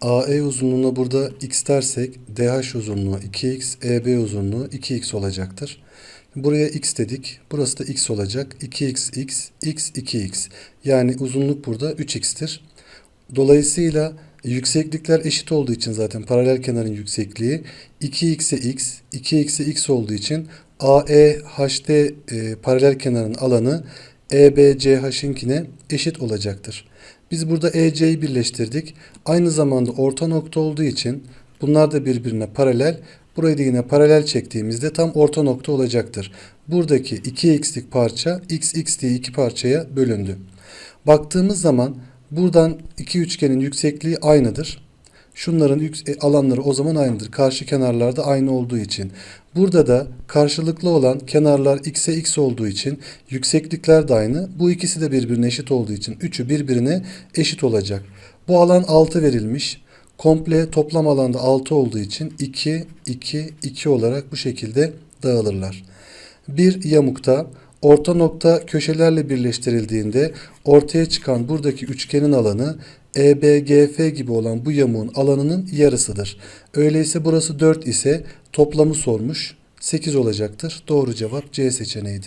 AE uzunluğuna burada x dersek DH uzunluğu 2x, EB uzunluğu 2x olacaktır. Buraya x dedik. Burası da x olacak. 2x, x, x, 2x. Yani uzunluk burada 3x'tir. Dolayısıyla yükseklikler eşit olduğu için zaten paralel kenarın yüksekliği 2x'e x, 2x'e x olduğu için AE HD e, paralel kenarın alanı E EBCH'inkine eşit olacaktır. Biz burada EC'yi birleştirdik. Aynı zamanda orta nokta olduğu için bunlar da birbirine paralel. Burayı da yine paralel çektiğimizde tam orta nokta olacaktır. Buradaki 2x'lik parça x x diye iki parçaya bölündü. Baktığımız zaman buradan iki üçgenin yüksekliği aynıdır. Şunların e, alanları o zaman aynıdır. Karşı kenarlarda aynı olduğu için. Burada da karşılıklı olan kenarlar x'e x olduğu için yükseklikler de aynı. Bu ikisi de birbirine eşit olduğu için üçü birbirine eşit olacak. Bu alan 6 verilmiş. Komple toplam alanda 6 olduğu için 2, 2, 2 olarak bu şekilde dağılırlar. Bir yamukta orta nokta köşelerle birleştirildiğinde ortaya çıkan buradaki üçgenin alanı EBGF gibi olan bu yamuğun alanının yarısıdır. Öyleyse burası 4 ise toplamı sormuş 8 olacaktır. Doğru cevap C seçeneğidir.